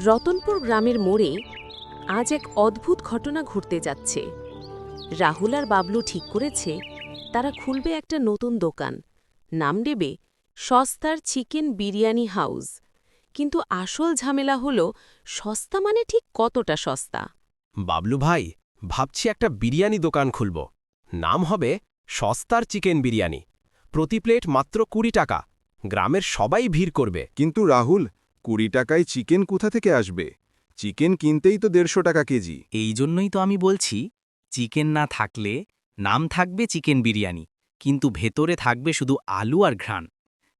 রতনপুর গ্রামের মোড়ে আজ এক অদ্ভুত ঘটনা ঘটতে যাচ্ছে। রাহুল আর বাবলু ঠিক করেছে তারা খুলবে একটা নতুন দোকান। নাম দেবে সস্তার চিকেন বিরিয়ানি হাউস। কিন্তু আসল ঝামেলা হল সস্তা মানে ঠিক কতটা সস্তা? বাবলু ভাই ভাবছি একটা বিরিয়ানি দোকান খুলব। নাম হবে সস্তার চিকেন বিরিয়ানি। প্রতি প্লেট মাত্র কুড়ি টাকা। গ্রামের সবাই ভিড় করবে। কিন্তু রাহুল কুড়ি টাকায় চিকেন কোথা থেকে আসবে? চিকেন কিনতেই তো দেড়শো টাকা কেজি। এই জন্যই তো আমি বলছি চিকেন না থাকলে নাম থাকবে চিকেন বিরিয়ানি কিন্তু ভেতরে থাকবে শুধু আলু আর ঘ্রাণ।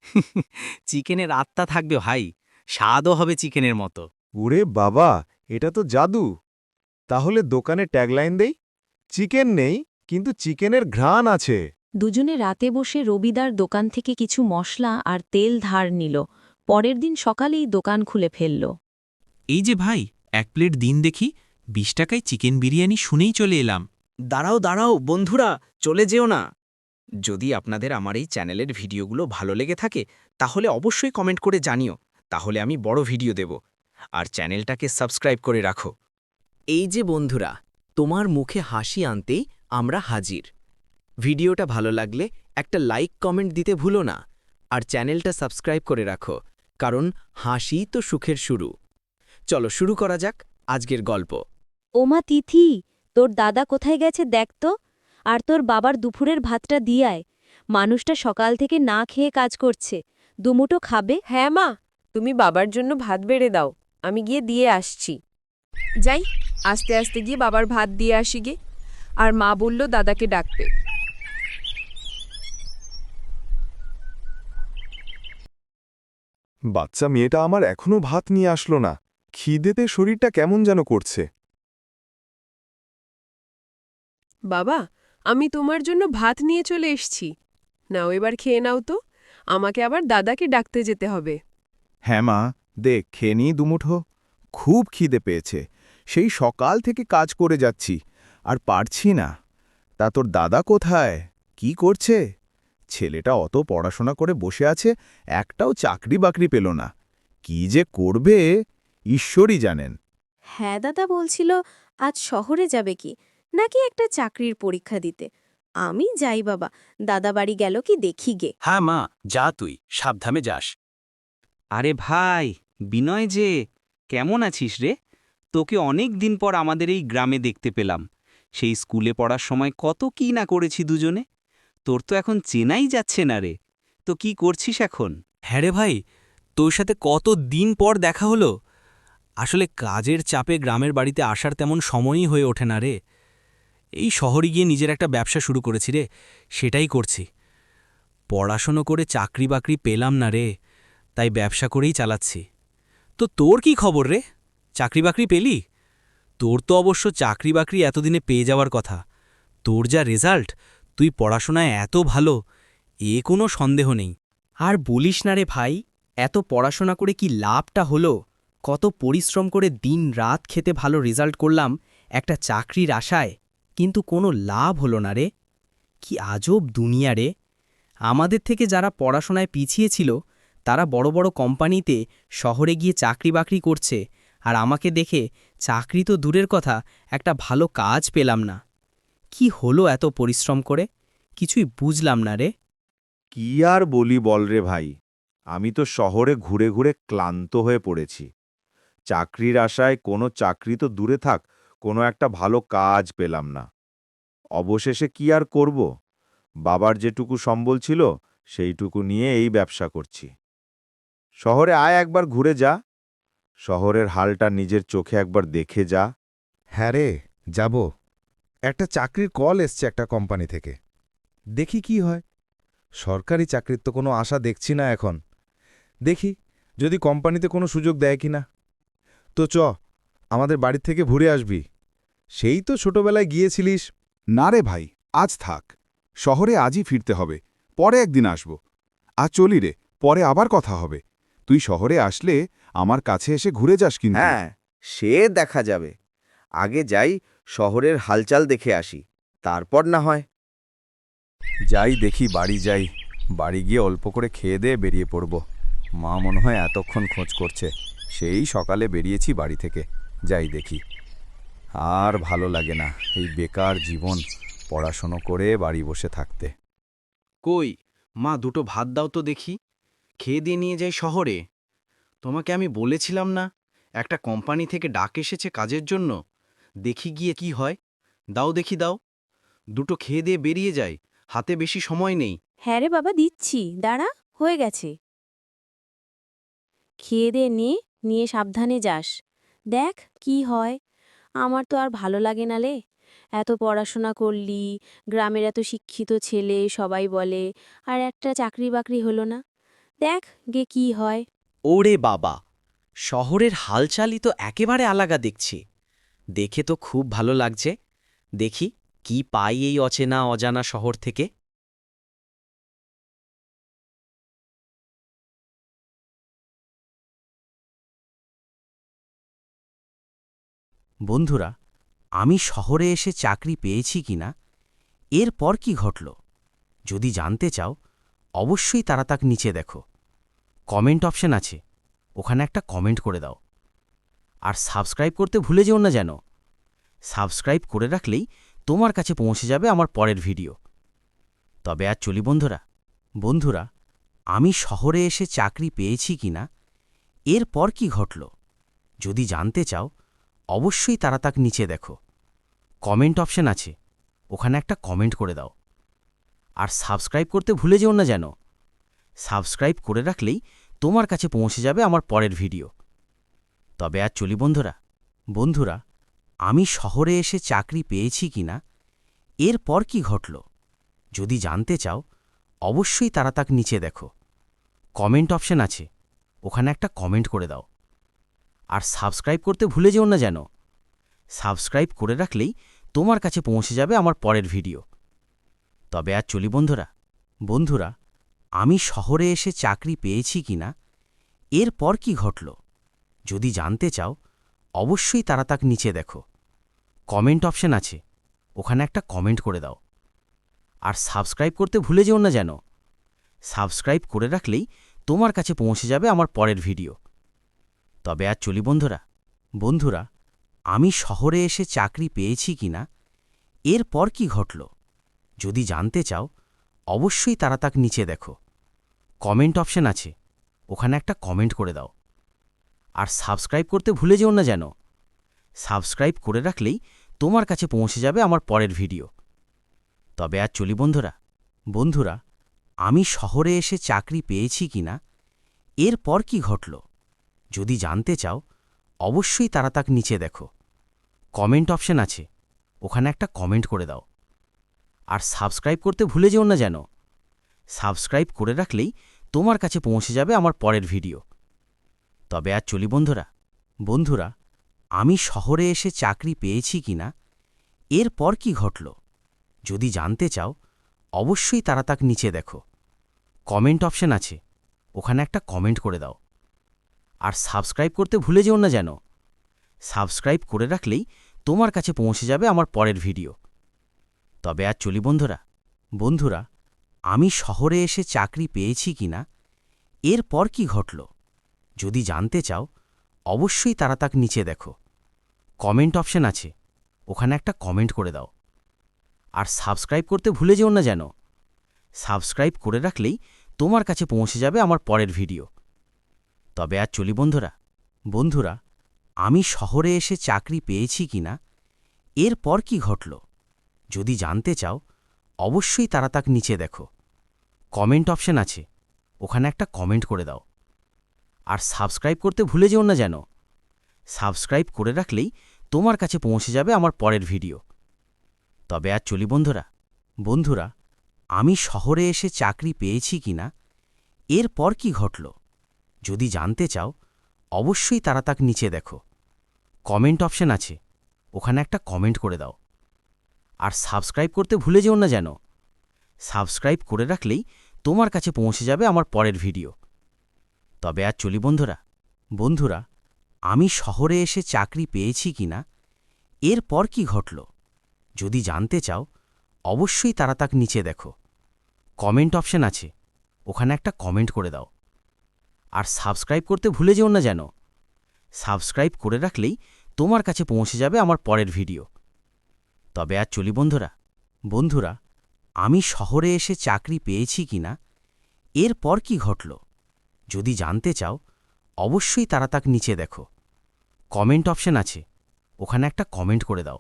চিকেনের আত্মা থাকবে ভাই স্বাদও হবে চিকেনের মতো। ওরে বাবা এটা তো জাদু। তাহলে দোকানে ট্যাগলাইন দেই? চিকেন নেই কিন্তু চিকেনের ঘ্রাণ আছে। দুজনে রাতে বসে রবিদার দোকান থেকে কিছু মশলা আর তেল ধার নিল। পরের দিন সকালেই দোকান খুলে ফেলল। এই যে ভাই এক প্লেট দিন দেখি বিশ টাকায় চিকেন বিরিয়ানি শুনেই চলে এলাম। দাঁড়াও দাঁড়াও বন্ধুরা চলে যেও না। যদি আপনাদের আমার এই চ্যানেলের ভিডিওগুলো ভালো লেগে থাকে তাহলে অবশ্যই কমেন্ট করে জানিও তাহলে আমি বড় ভিডিও দেব। আর চ্যানেলটাকে সাবস্ক্রাইব করে রাখো। এই যে বন্ধুরা তোমার মুখে হাসি আনতেই আমরা হাজির। ভিডিওটা ভালো লাগলে একটা লাইক কমেন্ট দিতে ভুলো না আর চ্যানেলটা সাবস্ক্রাইব করে রাখো। কারণ হাসি তো সুখের শুরু। চলো শুরু করা যাক আজকের গল্প। ওমা তিথি তোর দাদা কোথায় গেছে দেখ তো আর তোর বাবার দুপুরের ভাতটা দিয়ায় মানুষটা সকাল থেকে না খেয়ে কাজ করছে। দুমুটো খাবে? হ্যাঁ মা তুমি বাবার জন্য ভাত বেড়ে দাও আমি গিয়ে দিয়ে আসছি। যাই আস্তে আস্তে গিয়ে বাবার ভাত দিয়ে আসি গে। আর মা বলল দাদাকে ডাকতে। বাচ্চা মেয়েটা আমার এখনও ভাত নিয়ে আসলো না। খিদেতে শরীরটা কেমন যেন করছে। বাবা আমি তোমার জন্য ভাত নিয়ে চলে এসছি। নাও এবার খেয়ে নাও তো। আমাকে আবার দাদাকে ডাকতে যেতে হবে। হ্যাঁ মা দেখ খেয়ে নিই দুমুঠো। খুব খিদে পেয়েছে। সেই সকাল থেকে কাজ করে যাচ্ছি। আর পারছি না। তা তোর দাদা কোথায়? কি করছে? ছেলেটা অত পড়াশোনা করে বসে আছে একটাও চাকরি বাকরি পেল না। কি যে করবে ঈশ্বরই জানেন। হ্যাঁ দাদা বলছিল আজ শহরে যাবে কি নাকি একটা চাকরির পরীক্ষা দিতে। আমি যাই বাবা দাদা বাড়ি গেল কি দেখি গে। হ্যাঁ মা যা তুই সাবধানে যাস। আরে ভাই বিনয় যে কেমন আছিস রে? তোকে অনেক দিন পর আমাদের এই গ্রামে দেখতে পেলাম। সেই স্কুলে পড়ার সময় কত কি না করেছি দুজনে। তোর তো এখন চেনাই যাচ্ছে না রে। তো কি করছিস এখন? হ্যাঁ রে ভাই, তোর সাথে কত দিন পর দেখা হলো? আসলে কাজের চাপে গ্রামের বাড়িতে আসার তেমন সময়ই হয়ে ওঠে না রে। এই শহরে গিয়ে নিজের একটা ব্যবসা শুরু করেছি রে, সেটাই করছি। পড়াশোনা করে চাকরি বাকরি পেলাম না রে, তাই ব্যবসা করেই চালাচ্ছি। তো তোর কি খবর রে? চাকরি বাকরি পেলি? তোর তো অবশ্য চাকরি বাকরি এতদিনে পেয়ে যাওয়ার কথা। তোর যা রেজাল্ট তুই পড়াশোনায় এত ভালো, এ কোনো সন্দেহ নেই। আর বলিস না রে ভাই, এত পড়াশোনা করে কি লাভটা হলো? কত পরিশ্রম করে দিন রাত খেতে ভালো রেজাল্ট করলাম একটা চাকরির আশায়, কিন্তু কোনো লাভ হলো না রে। কি আজব দুনিয়া রে। আমাদের থেকে যারা পড়াশোনায় পিছিয়ে ছিল, তারা বড় বড় কোম্পানিতে শহরে গিয়ে চাকরি বাকরি করছে, আর আমাকে দেখে চাকরি তো দূরের কথা, একটা ভালো কাজ পেলাম না। কি হলো এত পরিশ্রম করে? কিছুই বুঝলাম না রে। কি আর বলি বল রে ভাই আমি তো শহরে ঘুরে ঘুরে ক্লান্ত হয়ে পড়েছি। চাকরির আশায় কোনো চাকরি তো দূরে থাক কোনো একটা ভালো কাজ পেলাম না। অবশেষে কি আর করব? বাবার যেটুকু সম্বল ছিল সেইটুকু নিয়ে এই ব্যবসা করছি। শহরে আয় একবার ঘুরে যা। শহরের হালটা নিজের চোখে একবার দেখে যা। হ্যাঁ রে যাব। একটা চাকরির কল এসছে একটা কোম্পানি থেকে। দেখি কি হয়। সরকারি চাকরির তো কোনো আশা দেখছি না এখন। দেখি, যদি কোম্পানিতে কোনো সুযোগ দেয় কি না তো চ, আমাদের বাড়ির থেকে ঘুরে আসবি। সেই তো ছোটবেলায় গিয়েছিলিস। না রে ভাই, আজ থাক। শহরে আজই ফিরতে হবে। পরে একদিন আসব। আজ চলি রে, পরে আবার কথা হবে। তুই শহরে আসলে আমার কাছে এসে ঘুরে যাস কিন্তু। হ্যাঁ সে দেখা যাবে। আগে যাই শহরের হালচাল দেখে আসি তারপর না হয়। যাই দেখি বাড়ি যাই। বাড়ি গিয়ে অল্প করে খেয়ে দিয়ে বেরিয়ে পড়ব। মা মনে হয় এতক্ষণ খোঁজ করছে। সেই সকালে বেরিয়েছি বাড়ি থেকে। যাই দেখি। আর ভালো লাগে না এই বেকার জীবন পড়াশুনো করে বাড়ি বসে থাকতে। কই? মা দুটো ভাত দাও তো দেখি। খেয়ে দিয়ে নিয়ে যাই শহরে। তোমাকে আমি বলেছিলাম না একটা কোম্পানি থেকে ডাক এসেছে কাজের জন্য। দেখি গিয়ে কি হয়। দাও দেখি দাও। দুটো খেয়ে দিয়ে বেরিয়ে যায় হাতে বেশি সময় নেই। হ্যাঁ রে বাবা দিচ্ছি। দাঁড়া হয়ে গেছে। খেয়ে দে নে নিয়ে সাবধানে যাস। দেখ কি হয়। আমার তো আর ভালো লাগে না লে। এত পড়াশোনা করলি গ্রামের এত শিক্ষিত ছেলে সবাই বলে আর একটা চাকরি বাকরি হলো না। দেখ গে কি হয়। ওরে বাবা শহরের হালচালই তো একেবারে আলাগা দেখছি। দেখে তো খুব ভালো লাগছে। দেখি কি পাই এই অচেনা অজানা শহর থেকে। বন্ধুরা, আমি শহরে এসে চাকরি পেয়েছি কিনা? এরপর কি ঘটল? যদি জানতে চাও, অবশ্যই তারা তাক নিচে দেখো। কমেন্ট অপশন আছে। ওখানে একটা কমেন্ট করে দাও। আর সাবস্ক্রাইব করতে ভুলে যেও না যেন। সাবস্ক্রাইব করে রাখলেই তোমার কাছে পৌঁছে যাবে আমার পরের ভিডিও। তবে আর চলি বন্ধুরা। বন্ধুরা, আমি শহরে এসে চাকরি পেয়েছি কিনা এরপর কি ঘটল, যদি জানতে চাও, অবশ্যই তারা তাক নিচে দেখো। কমেন্ট অপশন আছে, ওখানে একটা কমেন্ট করে দাও। আর সাবস্ক্রাইব করতে ভুলে যেও না যেন। সাবস্ক্রাইব করে রাখলেই তোমার কাছে পৌঁছে যাবে আমার পরের ভিডিও। তবে আর চলি বন্ধুরা। বন্ধুরা, আমি শহরে এসে চাকরি পেয়েছি কিনা এরপর কি ঘটল, যদি জানতে চাও, অবশ্যই তারা তাক নিচে দেখো। কমেন্ট অপশন আছে, ওখানে একটা কমেন্ট করে দাও। আর সাবস্ক্রাইব করতে ভুলে যেও না যেন। সাবস্ক্রাইব করে রাখলেই তোমার কাছে পৌঁছে যাবে আমার পরের ভিডিও। তবে আর চলি বন্ধুরা। বন্ধুরা, আমি শহরে এসে চাকরি পেয়েছি কিনা এরপর কি ঘটল যদি জানতে চাও, অবশ্যই তারা তাক নিচে দেখো। কমেন্ট অপশন আছে। ওখানে একটা কমেন্ট করে দাও। আর সাবস্ক্রাইব করতে ভুলে যেও না যেন। সাবস্ক্রাইব করে রাখলেই তোমার কাছে পৌঁছে যাবে আমার পরের ভিডিও। তবে আর চলি বন্ধুরা। বন্ধুরা, আমি শহরে এসে চাকরি পেয়েছি কিনা এরপর কি ঘটল, যদি জানতে চাও, অবশ্যই তারা তাক নিচে দেখো। কমেন্ট অপশন আছে। ওখানে একটা কমেন্ট করে দাও। আর সাবস্ক্রাইব করতে ভুলে যেও না যেন। সাবস্ক্রাইব করে রাখলেই তোমার কাছে পৌঁছে যাবে আমার পরের ভিডিও। তবে আর চলি বন্ধুরা। বন্ধুরা, আমি শহরে এসে চাকরি পেয়েছি কিনা এরপর কি ঘটল, যদি জানতে চাও, অবশ্যই তারা তাক নিচে দেখো। কমেন্ট অপশন আছে, ওখানে একটা কমেন্ট করে দাও। আর সাবস্ক্রাইব করতে ভুলে যেও না যেন। সাবস্ক্রাইব করে রাখলেই তোমার কাছে পৌঁছে যাবে আমার পরের ভিডিও। তবে আর চলি বন্ধুরা। বন্ধুরা, আমি শহরে এসে চাকরি পেয়েছি কিনা এরপর কি ঘটল, যদি জানতে চাও, অবশ্যই তারা তাক নিচে দেখো। কমেন্ট অপশন আছে, ওখানে একটা কমেন্ট করে দাও। আর সাবস্ক্রাইব করতে ভুলে যেও না যেন। সাবস্ক্রাইব করে রাখলেই তোমার কাছে পৌঁছে যাবে আমার পরের ভিডিও। তবে আর চলি বন্ধুরা। বন্ধুরা, আমি শহরে এসে চাকরি পেয়েছি কিনা এরপর কি ঘটল যদি জানতে চাও, অবশ্যই তারা তাক নিচে দেখো। কমেন্ট অপশন আছে। ওখানে একটা কমেন্ট করে দাও। আর সাবস্ক্রাইব করতে ভুলে যেও না যেন। সাবস্ক্রাইব করে রাখলেই তোমার কাছে পৌঁছে যাবে আমার পরের ভিডিও। তবে আর চলি বন্ধুরা। বন্ধুরা, আমি শহরে এসে চাকরি পেয়েছি কিনা এরপর কি ঘটল, যদি জানতে চাও, অবশ্যই তারা তাক নিচে দেখো। কমেন্ট অপশন আছে। ওখানে একটা কমেন্ট করে দাও। আর সাবস্ক্রাইব করতে ভুলে যেও না যেন। সাবস্ক্রাইব করে রাখলেই তোমার কাছে পৌঁছে যাবে আমার পরের ভিডিও। তবে আর চলি বন্ধুরা। বন্ধুরা, আমি শহরে এসে চাকরি পেয়েছি কিনা এরপর কি ঘটল, যদি জানতে চাও, অবশ্যই তারা তাক নিচে দেখো। কমেন্ট অপশন আছে, ওখানে একটা কমেন্ট করে দাও। আর সাবস্ক্রাইব করতে ভুলে যেও না যেন। সাবস্ক্রাইব করে রাখলেই তোমার কাছে পৌঁছে যাবে আমার পরের ভিডিও। তবে আর চলি বন্ধুরা। বন্ধুরা, আমি শহরে এসে চাকরি পেয়েছি কিনা এরপর কি ঘটল, যদি জানতে চাও, অবশ্যই তারা তাক নিচে দেখো। কমেন্ট অপশন আছে, ওখানে একটা কমেন্ট করে দাও। আর সাবস্ক্রাইব করতে ভুলে যেও না যেন। সাবস্ক্রাইব করে রাখলেই তোমার কাছে পৌঁছে যাবে আমার পরের ভিডিও। তবে আর চলি বন্ধুরা। বন্ধুরা, আমি শহরে এসে চাকরি পেয়েছি কিনা এরপর কি ঘটল যদি জানতে চাও, অবশ্যই তারা তাক নিচে দেখো। কমেন্ট অপশন আছে। ওখানে একটা কমেন্ট করে দাও।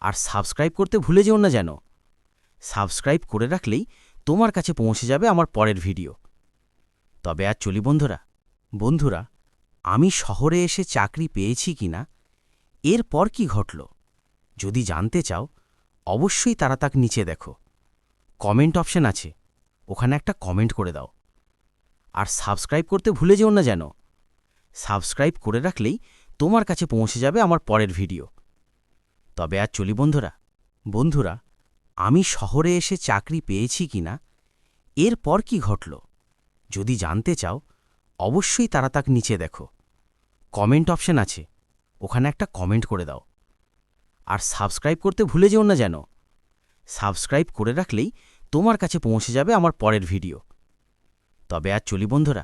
আর সাবস্ক্রাইব করতে ভুলে যেও না যেন। সাবস্ক্রাইব করে রাখলেই তোমার কাছে পৌঁছে যাবে আমার পরের ভিডিও। তবে আর চলি বন্ধুরা। বন্ধুরা, আমি শহরে এসে চাকরি পেয়েছি কিনা এরপর কি ঘটল, যদি জানতে চাও, অবশ্যই তারা তাক নিচে দেখো। কমেন্ট অপশন আছে। ওখানে একটা কমেন্ট করে দাও। আর সাবস্ক্রাইব করতে ভুলে যেও না যেন। সাবস্ক্রাইব করে রাখলেই তোমার কাছে পৌঁছে যাবে আমার পরের ভিডিও। তবে আর চলি বন্ধুরা। বন্ধুরা, আমি শহরে এসে চাকরি পেয়েছি কিনা এরপর কি ঘটল, যদি জানতে চাও, অবশ্যই তারা তাক নিচে দেখো। কমেন্ট অপশন আছে, ওখানে একটা কমেন্ট করে দাও। আর সাবস্ক্রাইব করতে ভুলে যেও না যেন। সাবস্ক্রাইব করে রাখলেই তোমার কাছে পৌঁছে যাবে আমার পরের ভিডিও। তবে আর চলি বন্ধুরা